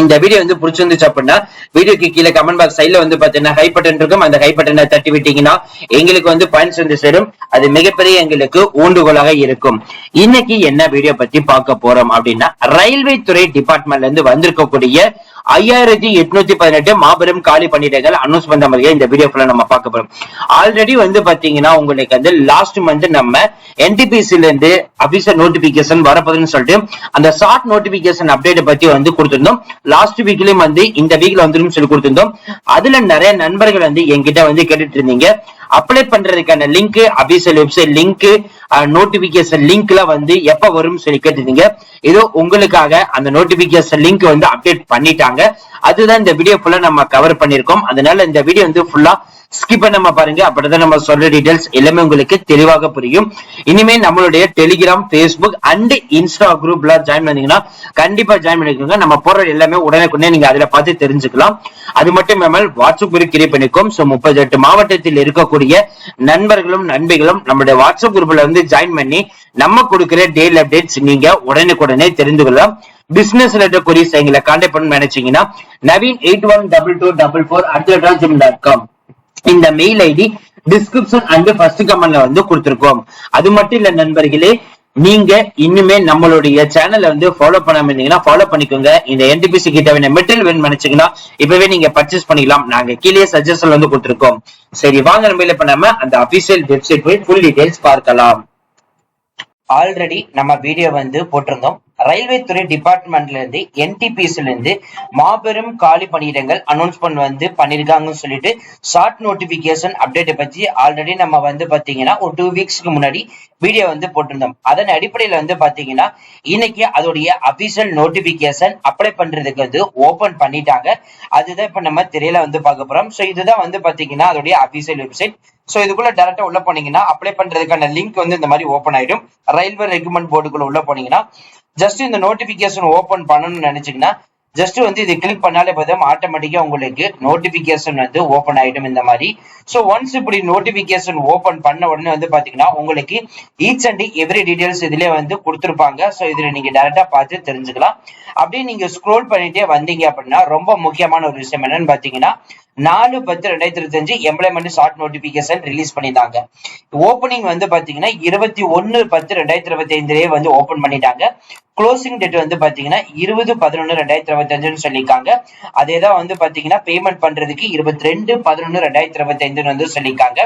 இந்த வீடியோ வந்து பிடிச்சிருந்துச்சு அப்படின்னா வீடியோக்கு கீழே கமெண்ட் பாக்ஸ் சைட்ல வந்து பாத்தீங்கன்னா ஹை பட்டன் இருக்கும். அந்த ஹை பட்டனை தட்டி விட்டீங்கன்னா எங்களுக்கு வந்து பாயிண்ட்ஸ் வந்து சேரும். அது மிகப்பெரிய எங்களுக்கு ஊண்டுகோலாக இருக்கும். இன்னைக்கு என்ன வீடியோ பத்தி பார்க்க போறோம் அப்படின்னா ரயில்வே துறை டிபார்ட்மெண்ட்ல இருந்து வந்திருக்கக்கூடிய ஐயாயிரத்தி எட்நூத்தி பதினெட்டு மாபெரும் காலி பணியிடங்கள் அனௌன்ஸ் பண்ண மாதிரியே இந்த வீடியோ ஃபுல்லா நம்ம பார்க்க போறோம். ஆல்ரெடி வந்து பாத்தீங்கன்னா உங்களுக்கு வந்து லாஸ்ட் மந்த் நம்ம என்டிபிசில இருந்து அபிஷியல் நோட்டிபிகேஷன் வரப்போகுதுன்னு சொல்லிட்டு அந்த ஷார்ட் நோட்டிபிகேஷன் அப்டேட் பத்தி வந்து கொடுத்திருந்தோம். லாஸ்ட் வீக்லயும் வந்து இந்த வீக்ல வந்துடும் சொல்லி கொடுத்திருந்தோம். அதுல நிறைய நண்பர்கள் வந்து என்கிட்ட வந்து கேட்டுட்டு இருந்தீங்க. அப்ளை பண்றதுக்கான link official website link notification லிங்க்ல வந்து எப்ப வரும்னு சொல்லி கேட்டிருந்தீங்க. ஏதோ உங்களுக்காக அந்த நோட்டிபிகேஷன் லிங்க் வந்து அப்டேட் பண்ணிட்டாங்க. அதுதான் இந்த வீடியோ ஃபுல்லா நம்ம கவர் பண்ணிருக்கோம் அதனால இந்த வீடியோ வந்து ஃபுல்லா ஸ்கிப் பண்ணாம பாருங்க. அப்படிதான் நம்ம சொல்ற டீடைல்ஸ் எல்லாமே உங்களுக்கு தெளிவாக புரியும். இனிமே நம்மளுடைய டெலிகிராம் பேஸ்புக் அண்ட் இன்ஸ்டா குரூப்ல ஜாயின் பண்ணீங்கன்னா கண்டிப்பா ஜாயின் பண்ணிக்கோங்க. நம்ம போற எல்லாமே உடனுக்குடனே நீங்க அதுல பார்த்து தெரிஞ்சுக்கலாம். அது மட்டும் இல்லாமல் வாட்ஸ்அப் குரூப் கிரியேட் பண்ணிக்கோம். ஸோ முப்பத்தி எட்டு மாவட்டத்தில் இருக்கக்கூடிய நண்பர்களும் நண்பிகளும் நம்மளுடைய வாட்ஸ்அப் குரூப்ல வந்து ஜாயின் பண்ணி நம்ம கொடுக்கிற டெய்லி அப்டேட்ஸ் நீங்க உடனுக்குடனே தெரிந்து கொள்ளலாம் பிசினஸ் ரிலேட்டட் கொரிஸ் எங்களை கான்டாக்ட் பண்ண நினைச்சீங்கன்னா Naveen eight one double two double four at dot com இந்த mail ID description and first கமெண்ட்ல வந்து கொடுத்துருக்கோம். அது மட்டும் இல்ல நண்பர்களே நீங்க இன்னுமே நம்மளுடைய சேனலை வந்து ஃபாலோ பண்ணாம இருந்தீங்கன்னா ஃபாலோ பண்ணிக்கோங்க. இந்த என்டிபிசி கிட்ட மெட்டீரியல் வேணும் நினைச்சீங்கன்னா இப்பவே நீங்க பர்ச்சேஸ் பண்ணிக்கலாம். நாங்க கீழே சஜஷன் வந்து கொடுத்துருக்கோம். சரி வாங்க நம்ம இல்ல நம்ம அந்த அபிஷியல் வெப்சைட் போய் ஃபுல் டீடைல்ஸ் பார்க்கலாம். ஆல்ரெடி நம்ம வீடியோ வந்து போட்டிருந்தோம். ரயில்வே துறை டிபார்ட்மெண்ட்ல இருந்து என்டிபிஎஸ்ல இருந்து மாபெரும் காலி பணியிடங்கள் அனௌன்ஸ் பண்ண வந்து பண்ணிருக்காங்கன்னு சொல்லிட்டு ஷார்ட் நோட்டிபிகேஷன் அப்டேட் பத்தி ஆல்ரெடி நம்ம வந்து பாத்தீங்கன்னா ஒரு டூ வீக்ஸ்க்கு முன்னாடி வீடியோ வந்து போட்டிருந்தோம். அதன் அடிப்படையில வந்து பாத்தீங்கன்னா இன்னைக்கு அதோடைய அபிஷியல் நோட்டிபிகேஷன் அப்ளை பண்றதுக்கு வந்து ஓபன் பண்ணிட்டாங்க. அதுதான் இப்ப நம்ம திரையில வந்து பார்க்க போறோம். சோ இதுதான் வந்து பாத்தீங்கன்னா அதோடைய அபிஷியல் வெப்சைட் சோ இதுக்குள்ள டேரக்டா உள்ள போனீங்கன்னா அப்ளை பண்றதுக்கான லிங்க் வந்து இந்த மாதிரி ஓப்பன் ஆயிடும். ரயில்வே ரெக்கமெண்ட் போர்டுக்குள்ள உள்ள போனீங்கன்னா ஜஸ்ட் இந்த நோட்டிபிகேஷன் ஓபன் பண்ணணும்னு நினைச்சீங்கன்னா ஜஸ்ட் வந்து இதை கிளிக் பண்ணாலே போதும். ஆட்டோமேட்டிக்கா உங்களுக்கு நோட்டிபிகேஷன் வந்து ஓபன் ஆயிடும் இந்த மாதிரி. சோ ஒன்ஸ் இப்படி நோட்டிபிகேஷன் ஓபன் பண்ண உடனே வந்து பாத்தீங்கன்னா உங்களுக்கு ஈச் அண்ட் எவ்ரி டீடைல்ஸ் இதுலயே வந்து கொடுத்துருப்பாங்க. சோ இதுல நீங்க டேரக்டா பார்த்து தெரிஞ்சுக்கலாம். அப்படியே நீங்க ஸ்க்ரோல் பண்ணிட்டே வந்தீங்க அப்படின்னா ரொம்ப முக்கியமான ஒரு விஷயம் என்னன்னு பாத்தீங்கன்னா நாலு பத்து ரெண்டாயிரத்தி இருபத்தி அஞ்சு எம்ப்ளாய்மெண்ட் ஷார்ட் நோட்டிபிகேஷன் ரிலீஸ் பண்ணிட்டாங்க. ஓப்பனிங் வந்து பாத்தீங்கன்னா இருபத்தி ஒன்னு பத்து ரெண்டாயிரத்தி இருபத்தி ஐந்துலயே வந்து ஓபன் பண்ணிட்டாங்க. க்ளோசிங் டேட் வந்து பாத்தீங்கன்னா இருபது பதினொன்னு ரெண்டாயிரத்தி இருபத்தி அஞ்சுன்னு சொல்லியிருக்காங்க. அதே தான் வந்து பாத்தீங்கன்னா பேமெண்ட் பண்றதுக்கு இருபத்தி ரெண்டு பதினொன்னு ரெண்டாயிரத்தி இருபத்தி ஐந்துன்னு வந்து சொல்லியிருக்காங்க.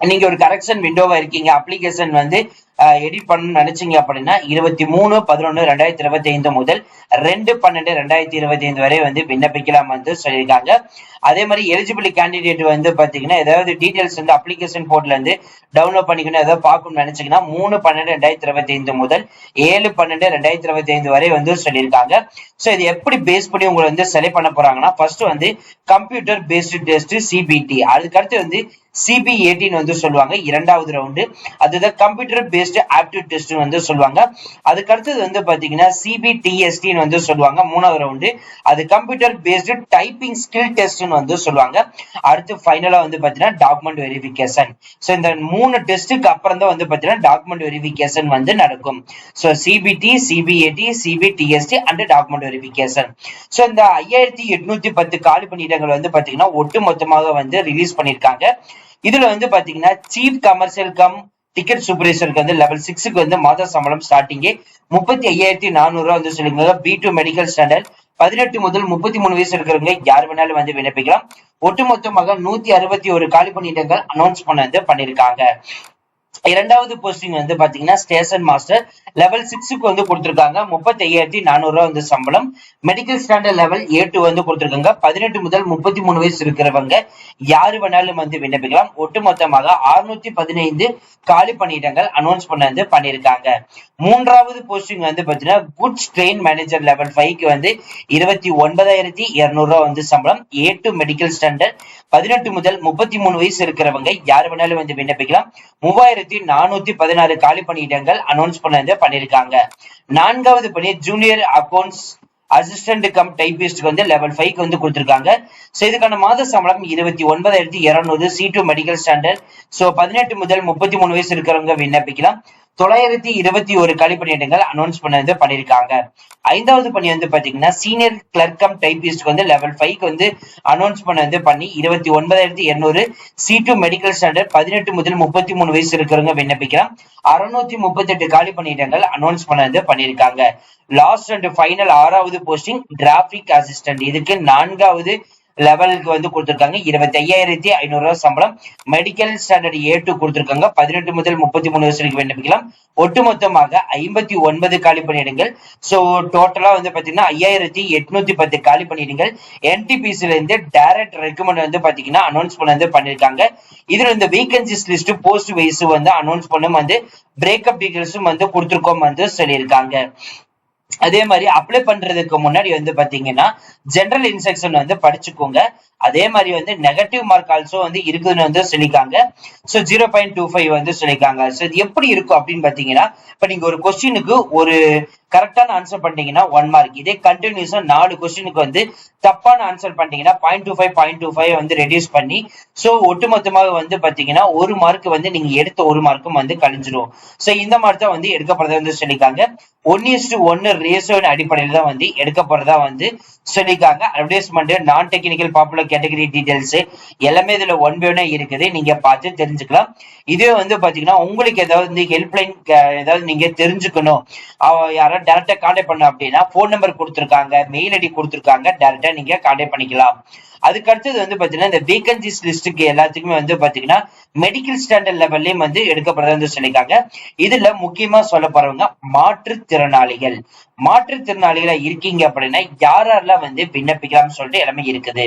நீங்க ஒரு கரெக்ஷன் விண்டோவா இருக்கீங்க அப்ளிகேஷன் வந்து எடிட் பண்ணணும்னு நினைச்சீங்க அப்படின்னா இருபத்தி மூணு பதினொன்னு ரெண்டாயிரத்தி இருபத்தி ஐந்து முதல் ரெண்டு பன்னெண்டு ரெண்டாயிரத்தி இருபத்தி ஐந்து வரை வந்து விண்ணப்பிக்கலாம் வந்து சொல்லியிருக்காங்க. அதே மாதிரி எலிஜிபிள் கேண்டிடேட் வந்து பாத்தீங்கன்னா ஏதாவது டீடைல்ஸ் வந்து அப்ளிகேஷன் போர்ட்ல இருந்து டவுன்லோட் பண்ணிக்கணும் ஏதாவது பார்க்கணும்னு நினைச்சீங்கன்னா மூணு பன்னெண்டு ரெண்டாயிரத்தி இருபத்தி ஐந்து முதல் ஏழு பன்னெண்டு ரெண்டாயிரத்தி இருபத்தி ஐந்து வரை வந்து சொல்லியிருக்காங்க. ஸோ இது எப்படி பேஸ் பண்ணி உங்களை வந்து செலக்ட் பண்ண போறாங்கன்னா ஃபர்ஸ்ட் வந்து கம்ப்யூட்டர் பேஸ்டு டெஸ்ட் சிபிடி அதுக்கடுத்து வந்து சிபிஏடின்னு வந்து சொல்லுவாங்க இரண்டாவது ரவுண்டு அதுதான் கம்ப்யூட்டர் பேஸ்ட் ஆப்டிவ் டெஸ்ட் வந்து சொல்லுவாங்க. அதுக்கு அடுத்தது வந்து பாத்தீங்கன்னா சிபிடிஎஸ்டின்னு வந்து சொல்லுவாங்க மூணாவது ரவுண்டு அது கம்ப்யூட்டர் பேஸ்டு டைப்பிங் ஸ்கில் டெஸ்ட்னு வந்து சொல்லுவாங்க. அடுத்து ஃபைனலா வந்து பாத்தீங்கன்னா டாக்குமெண்ட் வெரிஃபிகேஷன் ஸோ இந்த மூணு டெஸ்ட்டுக்கு அப்புறம் தான் வந்து பாத்தீங்கன்னா டாக்குமெண்ட் வெரிஃபிகேஷன் வந்து நடக்கும். So CBT CBAT CBTST and document verification so இந்த ஐயாயிரத்தி எட்நூத்தி பத்து காலி பணியிடங்கள் வந்து பாத்தீங்கன்னா ஒட்டு மொத்தமாக வந்து ரிலீஸ் பண்ணியிருக்காங்க. இதுல வந்து பாத்தீங்கன்னா சீஃப் கமர்ஷியல் கம் டிக்கெட் சூப்பர்வைசருக்கு வந்து லெவல் சிக்ஸுக்கு வந்து மாத சம்பளம் ஸ்டார்டிங்கே முப்பத்தி ஐயாயிரத்தி நானூறு ரூபா வந்து சொல்லியிருக்காங்க பி டூ மெடிக்கல் ஸ்டாண்டர்ட் பதினெட்டு முதல் முப்பத்தி மூணு வயசு இருக்கிறவங்க யார் வேணாலும் வந்து விண்ணப்பிக்கலாம். ஒட்டுமொத்தமாக நூத்தி அறுபத்தி ஒரு காலி பணியிடங்கள் அனௌன்ஸ் பண்ண வந்து பண்ணியிருக்காங்க இரண்டாவது போஸ்டிங் வந்து பாத்தீங்கன்னா ஸ்டேஷன் மாஸ்டர். லெவல் சிக்ஸுக்கு வந்து கொடுத்துருக்காங்க. முப்பத்தி ஐயாயிரத்தி நானூறு வந்து சம்பளம். Medical standard level A two வந்து கொடுத்துருக்காங்க. பதினெட்டு முதல் முப்பத்தி மூணு வயசு இருக்கிறவங்க யாரு வேணாலும் வந்து விண்ணப்பிக்கலாம். ஒட்டுமொத்தமாக அறுநூத்தி பதினைந்து காலி பணியிடங்கள் அனௌன்ஸ் பண்ண வந்து பண்ணியிருக்காங்க. மூன்றாவது போஸ்டிங் வந்து பாத்தீங்கன்னா குட்ஸ் ட்ரெயின் மேனேஜர் லெவல் ஃபைவ்க்கு வந்து இருபத்தி ஒன்பதாயிரத்தி இருநூறு ரூபா வந்து சம்பளம். ஏ டூ மெடிக்கல் ஸ்டாண்டர்ட் பதினெட்டு முதல் முப்பத்தி மூணு வயசு இருக்கிறவங்க யாரு வேணாலும் வந்து விண்ணப்பிக்கலாம். மூவாயிரம் ஆயிரத்தி நானூத்தி பதினாறு காலி பணியிடங்கள் அனௌன்ஸ் பண்ணது பண்ணிருக்காங்க. நான்காவது பணி ஜூனியர் அக்கௌண்ட்ஸ் அசிஸ்டன்ட் கம் டைபிஸ்ட்க்கு வந்து லெவல் ஃபைவ்க்கு வந்து கொடுத்துருக்காங்க. ஸோ இதுக்கான மாத சம்பளம் இருபத்தி ஒன்பதாயிரத்தி இருநூறு C two medical standard so பதினெட்டு முதல் முப்பத்தி மூணு வயசு இருக்கிறவங்க விண்ணப்பிக்கலாம். தொள்ளாயிரத்தி இருபத்தி ஒரு காலி பணியிடங்கள் அனௌன்ஸ் பண்ணது பண்ணிருக்காங்க ஐந்தாவது பணி வந்து பாத்தீங்கன்னா சீனியர் கிளர்க்கம் டைபிஸ்ட்க்கு வந்து லெவல் ஃபைவ்க்கு வந்து அனௌன்ஸ் பண்ணது பண்ணி இருபத்தி ஒன்பதாயிரத்தி இருநூறு சி டூ மெடிக்கல் ஸ்டாண்டர்ட் பதினெட்டு முதல் முப்பத்தி மூணு வயசு இருக்கிறவங்க விண்ணப்பிக்கலாம். அறுநூத்தி முப்பத்தி எட்டு காலி பணியிடங்கள் அனௌன்ஸ் பண்ணது பண்ணிருக்காங்க லாஸ்ட் அண்ட் ஃபைனல் ஆறாவது போஸ்டிங் டிராபிக் அசிஸ்டன்ட் இதுக்கு நான்காவது லெவலுக்கு வந்து கொடுத்திருக்காங்க. இருபத்தி ஐயாயிரத்தி ஐநூறு ரூபாய் சம்பளம். மெடிக்கல் ஸ்டாண்டர்ட் ஏ டூ கொடுத்திருக்காங்க. பதினெட்டு முதல் முப்பத்தி மூணு வருஷத்துக்கு விண்ணப்பிக்கலாம். ஒட்டுமொத்தமாக ஐம்பத்தி ஒன்பது காலி பணியிடங்கள். ஸோ டோட்டலா வந்து பாத்தீங்கன்னா ஐயாயிரத்தி எட்நூத்தி பத்து காலி பணியிடங்கள். என்டிபிசில இருந்து டைரக்ட் ரெக்கமெண்ட் வந்து பாத்தீங்கன்னா அனௌன்ஸ் பண்ண வந்து பண்ணிருக்காங்க. இதுல இந்த வேகன்சிஸ் லிஸ்ட் போஸ்ட் வைஸ் வந்து அனௌன்ஸ் பண்ணும் வந்து பிரேக்கப் டீட்டெயில்ஸும் வந்து கொடுத்துருக்கோம் வந்து சொல்லியிருக்காங்க. அதே மாதிரி அப்ளை பண்றதுக்கு முன்னாடி வந்து பாத்தீங்கன்னா ஜெனரல் இன்ஸ்ட்ரக்ஷன் வந்து படிச்சுக்கோங்க. அதே மாதிரி வந்து நெகட்டிவ் மார்க் ஆல்சோ வந்து இருக்குதுன்னு வந்து சொல்லிக்காங்க so zero point two five வந்து சொல்லிக்காங்க ஸோ இது எப்படி இருக்கும் அப்படின்னு பாத்தீங்கன்னா இப்ப நீங்க ஒரு கொஸ்டினுக்கு ஒரு கரெக்டான ஆன்சர் பண்ணிட்டீங்கன்னா ஒன் மார்க் இதே கண்டினியூஸா நாலு கொஸ்டினுக்கு வந்து தப்பான ஆன்சர் பண்ணிட்டீங்கன்னா point two five point two five வந்து ரெடியூஸ் பண்ணி ஸோ ஒட்டுமொத்தமாக வந்து பாத்தீங்கன்னா ஒரு மார்க் வந்து நீங்க எடுத்த ஒரு மார்க்கும் வந்து கழிஞ்சிடும் ஸோ இந்த மாதிரி தான் வந்து எடுக்கப்படுறதா வந்து சொல்லியிருக்காங்க. ஒன் இஸ்டு ஒன்னு ரேஷோவின் அடிப்படையில் தான் வந்து எடுக்கப்படுறதா வந்து சொல்லியிருக்காங்க. அட்வர்டைஸ்மெண்ட் நான் டெக்னிக்கல் பாப்புலர் கேட்டகரி டீடைல்ஸ் எல்லாமே இதுல ஒன் பை ஒன்னா இருக்குது. நீங்க பார்த்து தெரிஞ்சுக்கலாம். இதே வந்து பாத்தீங்கன்னா உங்களுக்கு ஏதாவது வந்து ஹெல்ப்லைன் ஏதாவது நீங்க தெரிஞ்சுக்கணும். யாராவது டேரக்டா கான்டாக்ட் பண்ண அப்படின்னா போன் நம்பர் கொடுத்துருக்காங்க மெயில் ஐடி கொடுத்துருக்காங்க டேரக்டா நீங்க கான்டாக்ட் பண்ணிக்கலாம். அதுக்கு அடுத்தது வந்து பாத்தீங்கன்னா இந்த வேகன்சிஸ் லிஸ்ட்டுக்கு எல்லாத்துக்குமே வந்து பாத்தீங்கன்னா மெடிக்கல் ஸ்டாண்டர்ட் லெவல்லையும் வந்து எடுக்கப்படுறது வந்து சொல்லியிருக்காங்க. இதுல முக்கியமா சொல்ல போறவங்க மாற்றுத்திறனாளிகள். மாற்றுத்திறனாளிகளா இருக்கீங்க அப்படின்னா யாரெல்லாம் வந்து விண்ணப்பிக்கலாம்னு சொல்லிட்டு எல்லாமே இருக்குது.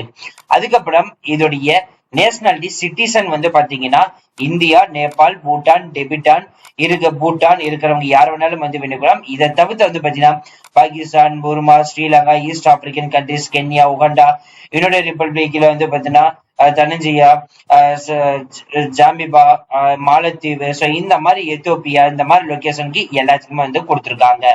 அதுக்கப்புறம் இதோடைய நேஷனாலிட்டி சிட்டிசன் வந்து பாத்தீங்கன்னா இந்தியா நேபாள் பூட்டான் டெபிட்டான் இருக்க பூட்டான் இருக்கிறவங்க யார் வேணாலும் வந்து விண்ணப்பிக்கலாம் இதை தவிர்த்து வந்து பாத்தீங்கன்னா Pakistan Burma Sri Lanka East African countries Kenya Uganda United ரிப்பப்ளிக்ல வந்து பாத்தீங்கன்னா தனஞ்சியா ஜாம்பிபா மாலத்தீவு ஸோ இந்த மாதிரி எத்தியோப்பியா இந்த மாதிரி லொகேஷனுக்கு எல்லாத்துக்குமே வந்து கொடுத்துருக்காங்க.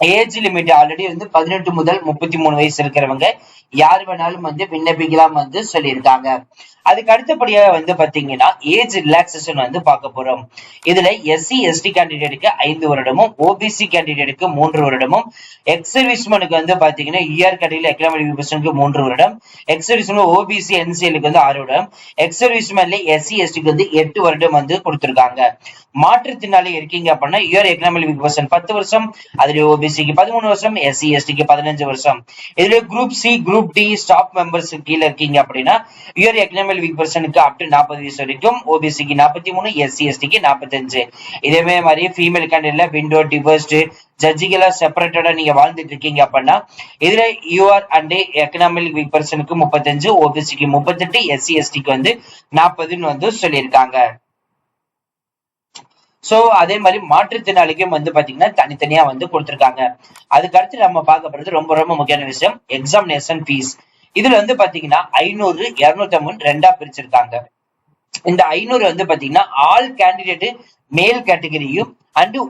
ஏஜ் லிமிட் ஆல்ரெடி வந்து பதினெட்டு முதல் முப்பத்தி மூணு வயசு இருக்கிறவங்க யார் வேணாலும் வந்து விண்ணப்பிக்கலாம் வந்து சொல்லியிருக்காங்க. அதுக்கு அடுத்தபடியா வந்து பாத்தீங்கன்னா ஏஜ் ரிலாக்ஸேஷன் வந்து பார்க்க போறோம். இதுல எஸ்சி எஸ்டி கேண்டிடேட்டுக்கு ஐந்து வருடமும் ஓபிசி கேண்டிடேட்டுக்கு மூன்று வருடமும் எக்ஸ் சர்வீஸ்மனுக்கு வந்து பாத்தீங்கன்னா இஆர் கேட்டகரியில் எக்கனாமிக் பர்சனுக்கு மூன்று வருடம் எக்ஸ் சர்வீஸ்மேன் ஓபிசி என்சிஎலுக்கு வந்து ஆறு வருடம் எக்ஸ் சர்வீஸ்மேன்ல எஸ்சி எஸ்டிக்கு வந்து எட்டு வருடம் வந்து கொடுத்துருக்காங்க. மாற்றுத்திறனாளி இருக்கீங்க அப்படின்னா யூஆர் எக்கனாமிக் பர்சன் பத்து வருஷம் அதுல ஓபிசிக்கு பதிமூணு வருஷம் எஸ்சி எஸ்டிக்கு பதினஞ்சு வருஷம். இதுல group C group D staff members கீழே இருக்கீங்க அப்படின்னா யூஆர் எக்கனாமிக் வீக் பர்சனுக்கு அப் டு நாற்பது வயசு வரைக்கும் ஓபிசிக்கு நாற்பத்தி மூணு எஸ்சி எஸ்டிக்கு நாற்பத்தஞ்சு. இதே மாதிரி ஃபீமேல் கேண்டிடேட்ல விண்டோ டிவர்ஸ்டு ஜட்ஜிகளா செப்பரேட்டடா நீங்க வாழ்ந்துட்டு இருக்கீங்க அப்படின்னா இதுல யூஆர் அண்ட் எக்கனாமிக் வீக் பர்சனுக்கு முப்பத்தஞ்சு ஓபிசிக்கு முப்பத்தெட்டு எஸ்சி எஸ்டிக்கு வந்து நாற்பதுன்னு வந்து சொல்லியிருக்காங்க. சோ அதே மாதிரி மாற்றுத்திறனாளிக்கும் வந்து பாத்தீங்கன்னா தனித்தனியா வந்து கொடுத்துருக்காங்க. அதுக்கு அடுத்து நம்ம பார்க்கப்படுறது ரொம்ப ரொம்ப முக்கியமான விஷயம் எக்ஸாமினேஷன் ஃபீஸ் இதுல வந்து பாத்தீங்கன்னா ஐநூறு இருநூத்தி ஐம்பது ரெண்டா பிரிச்சிருக்காங்க. இந்த ஐநூறு வந்து பாத்தீங்கன்னா ஆல் கேண்டிடேட் மேல் கேட்டகரியும் அண்டு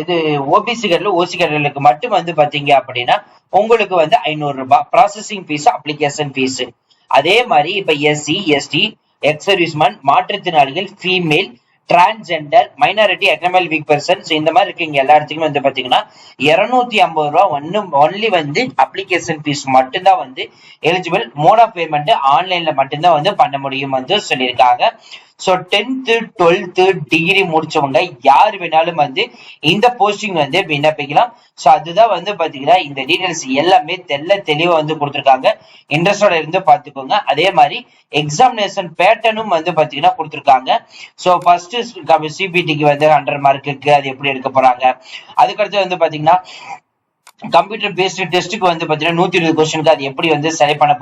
இது ஓபிசிகர்ல ஓசிகர்களுக்கு மட்டும் வந்து பாத்தீங்க அப்படின்னா உங்களுக்கு வந்து ஐநூறு ரூபாய். ப்ராசஸிங் ஃபீஸ் அப்ளிகேஷன் ஃபீஸ் அதே மாதிரி இப்ப எஸ்சி எஸ்டி எக்ஸ் சர்வீஸ்மேன் மாற்றுத்திறனாளிகள் female transgender minority economic weak persons இந்த மாதிரி இருக்கீங்க எல்லா இடத்துக்குமே வந்து பாத்தீங்கன்னா இருநூத்தி ஐம்பது ரூபா ஒன்னு ஒன்லி வந்து அப்ளிகேஷன் ஃபீஸ் மட்டும்தான் வந்து எலிஜிபிள் மோட் ஆஃப் பேமெண்ட் ஆன்லைன்ல மட்டும்தான் வந்து பண்ண முடியும் வந்து சொல்லியிருக்காங்க. ஸோ டென்த்து டுவெல்த்து டிகிரி முடிச்சவங்க யார் வேணாலும் வந்து இந்த போஸ்டிங் வந்து விண்ணப்பிக்கலாம். ஸோ அதுதான் வந்து பார்த்தீங்கன்னா இந்த டீட்டெயில்ஸ் எல்லாமே தெல்ல தெளிவாக வந்து கொடுத்துருக்காங்க. இன்ட்ரெஸ்டோட இருந்து பார்த்துக்கோங்க அதே மாதிரி எக்ஸாமினேஷன் பேட்டர்னும் வந்து பார்த்தீங்கன்னா கொடுத்துருக்காங்க. ஸோ ஃபர்ஸ்ட் சிபிடிக்கு வந்து ஹண்ட்ரட் மார்க்குக்கு அது எப்படி எடுக்க போறாங்க? அதுக்கடுத்து வந்து பார்த்தீங்கன்னா கம்ப்யூட்டர் பேஸ்டு டெஸ்ட்டுக்கு வந்து பார்த்தீங்கன்னா நூத்தி இருபது கொஸ்டினுக்கு அது எப்படி வந்து செலக்ட் பண்ண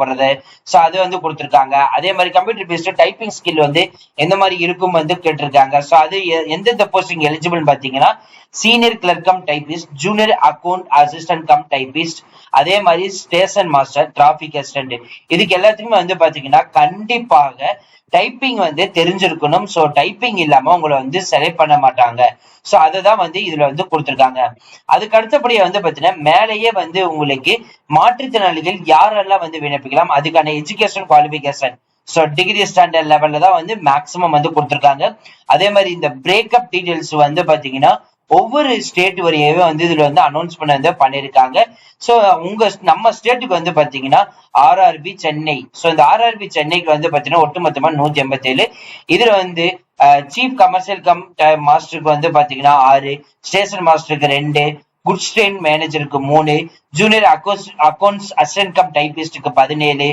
ஸோ அது வந்து கொடுத்துருக்காங்க. அதே மாதிரி கம்ப்யூட்டர் பேஸ்டு டைப்பிங் ஸ்கில் வந்து எந்த மாதிரி இருக்கும் வந்து கேட்டிருக்காங்க. ஸோ அது எ- எந்தெந்த போஸ்டிங் எலிஜிபிள் பாத்தீங்கன்னா senior clerk cum typist junior account assistant cum typist அதே மாதிரி ஸ்டேஷன் மாஸ்டர் டிராஃபிக் அசிஸ்டன்ட் இதுக்கு எல்லாத்துக்குமே வந்து பாத்தீங்கன்னா கண்டிப்பாக டைப்பிங் வந்து தெரிஞ்சிருக்கணும். சோ டைப்பிங் இல்லாம உங்களை வந்து செலக்ட் பண்ண மாட்டாங்க. சோ அததான் வந்து இதுல வந்து கொடுத்துருக்காங்க. அதுக்கு அடுத்தபடியா வந்து பாத்தீங்கன்னா மேலேயே வந்து உங்களுக்கு மாற்றுத்திறனாளிகள் யாரெல்லாம் வந்து விண்ணப்பிக்கலாம்? அதுக்கான education qualification so degree standard லெவல்ல தான் வந்து மேக்ஸிமம் வந்து கொடுத்துருக்காங்க. அதே மாதிரி இந்த பிரேக்கப் டீடைல்ஸ் வந்து பாத்தீங்கன்னா ஒவ்வொரு ஸ்டேட் வரையவே வந்து இதுல வந்து அனௌன்ஸ் பண்ண வந்து பண்ணிருக்காங்க. சோ உங்க நம்ம ஸ்டேட்டுக்கு வந்து பாத்தீங்கன்னா ஆர்ஆர்பி சென்னை சோ இந்த ஆர்ஆர்பி சென்னைக்கு வந்து பாத்தீங்கன்னா ஒட்டுமொத்தமா நூத்தி எண்பத்தி ஏழு இதுல வந்து சீஃப் கமர்ஷியல் கம் மாஸ்டருக்கு வந்து பாத்தீங்கன்னா ஆறு. ஸ்டேஷன் மாஸ்டருக்கு ரெண்டு. குட்ஸ் ட்ரெயின் மேனேஜருக்கு மூணு. Junior accounts accounts assistant cum டைபிஸ்டுக்கு பதினேழு.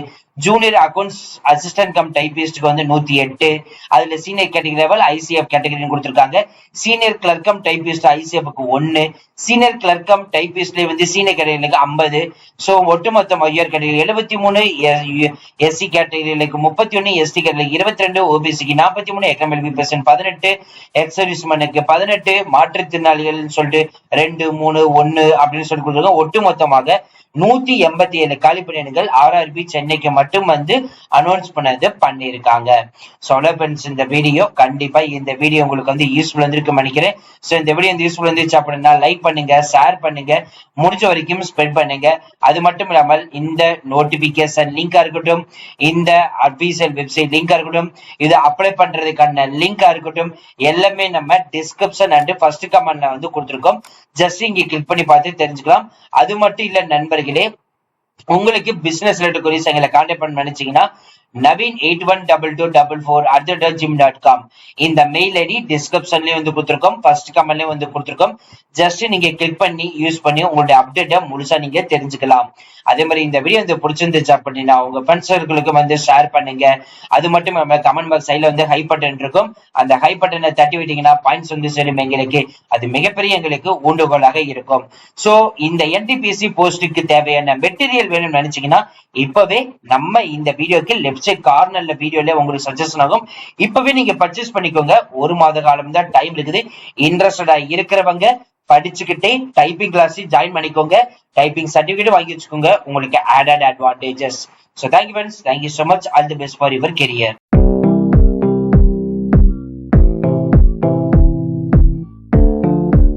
ஜூனியர் அக்கௌண்ட்ஸ் அசிஸ்டன்ட் கம் டைபிஸ்டுக்கு வந்து நூத்தி எட்டு. அதுல senior category level ICF category கொடுத்திருக்காங்க. சீனியர் கிளர்க்கம் டைபிஸ்ட் ஐசிஎஃப்க்கு ஒன்னு சீனியர் கிளர்க்கம் டைபிஸ்ட்ல வந்து சீனியர் கேட்டகரிகளுக்கு ஐம்பது. ஸோ ஒட்டுமொத்தம் ஐயர் கேட்டகரி எழுபத்தி மூணு எஸ்சி கேட்டகரிகளுக்கு முப்பத்தி ஒன்னு எஸ்டி கேட்டகரி இருபத்தி ரெண்டு ஓபிசிக்கு நாற்பத்தி மூணு எக்எம்எல்பி பெர்சன்ட் பதினெட்டு எக்ஸ் சர்வீஸ்மேனுக்கு பதினெட்டு மாற்றுத்திறனாளிகள் சொல்லிட்டு ரெண்டு மூணு ஒன்னு அப்படின்னு சொல்லி கொடுத்துருக்காங்க. ஒட்டுமொத்தமாக நூத்தி எண்பத்தி ஏழு காலிபணியங்கள் ஆர்ஆர்பி சென்னைக்கு மட்டும் வந்து அனௌன்ஸ் பண்ணது பண்ணியிருக்காங்க. சொல்ல இந்த வீடியோ கண்டிப்பா இந்த வீடியோ உங்களுக்கு வந்து யூஸ்ஃபுல் இருந்திருக்கு நினைக்கிறேன். சோ இந்த வீடியோ வந்து யூஸ்ஃபுல் இருந்துச்சு அப்படின்னா லைக் பண்ணுங்க ஷேர் பண்ணுங்க முடிஞ்ச வரைக்கும் ஸ்ப்ரெட் பண்ணுங்க. அது மட்டும் இல்லாமல் இந்த நோட்டிபிகேஷன் லிங்கா இருக்கட்டும் இந்த அபிஷியல் வெப்சைட் லிங்கா இருக்கட்டும் இது அப்ளை பண்றதுக்கான லிங்கா இருக்கட்டும் எல்லாமே நம்ம டிஸ்கிரிப்ஷன் அண்ட் ஃபர்ஸ்ட் கமெண்ட்ல வந்து கொடுத்துருக்கோம். ஜஸ்ட் இங்க கிளிக் பண்ணி பார்த்து தெரிஞ்சுக்கலாம். அது மட்டும் இல்ல நேர்களே உங்களுக்கு பிசினஸ் ரிலேட்டட் கொரிஸ் எங்களை கான்டாக்ட் பண்ண நினைச்சீங்கன்னா Naveen eight one double two double four at gym dot com இந்த மெயில் ஐடி டிஸ்கிரிப்ஷன்லயும் வந்து கொடுத்துருக்கோம். ஃபர்ஸ்ட் கமெண்ட்லயும் வந்து கொடுத்துருக்கோம். ஜஸ்ட் நீங்க கிளிக் பண்ணி யூஸ் பண்ணி உங்களுடைய அப்டேட்டை முழுசா நீங்க தெரிஞ்சுக்கலாம். அதே மாதிரி இந்த வீடியோ வந்து பிடிச்சிருந்துச்சு அப்படின்னா உங்க ஃப்ரெண்ட்ஸ் சர்க்கிளுக்கு வந்து ஷேர் பண்ணுங்க. அது மட்டும் இல்லாம கமெண்ட் பாக்ஸ் சைட்ல வந்து ஹை பட்டன் இருக்கும். அந்த ஹை பட்டனை தட்டி விட்டீங்கன்னா பாயிண்ட்ஸ் வந்து சேரும் எங்களுக்கு அது மிகப்பெரிய எங்களுக்கு ஊண்டுகோலாக இருக்கும். சோ இந்த என்டிபிசி போஸ்டுக்கு தேவையான மெட்டீரியல் வேணும்னு நினைச்சீங்கன்னா இப்பவே நம்ம இந்த வீடியோக்கு லெஃப்ட் சைட் கார்னர்ல வீடியோல உங்களுக்கு சஜஷன் ஆகும். இப்பவே நீங்க பர்ச்சேஸ் பண்ணிக்கோங்க. ஒரு மாத காலம் தான் டைம் இருக்குது. இன்ட்ரெஸ்டடா இருக்கிறவங்க படிச்சுக்கிட்டே டைப்பிங் கிளாஸ் ஜாயின் பண்ணிக்கோங்க. டைப்பிங் சர்டிபிகேட் வாங்கி வச்சுக்கோங்க. உங்களுக்கு added advantages so thank you friends thank you so much all the best for your career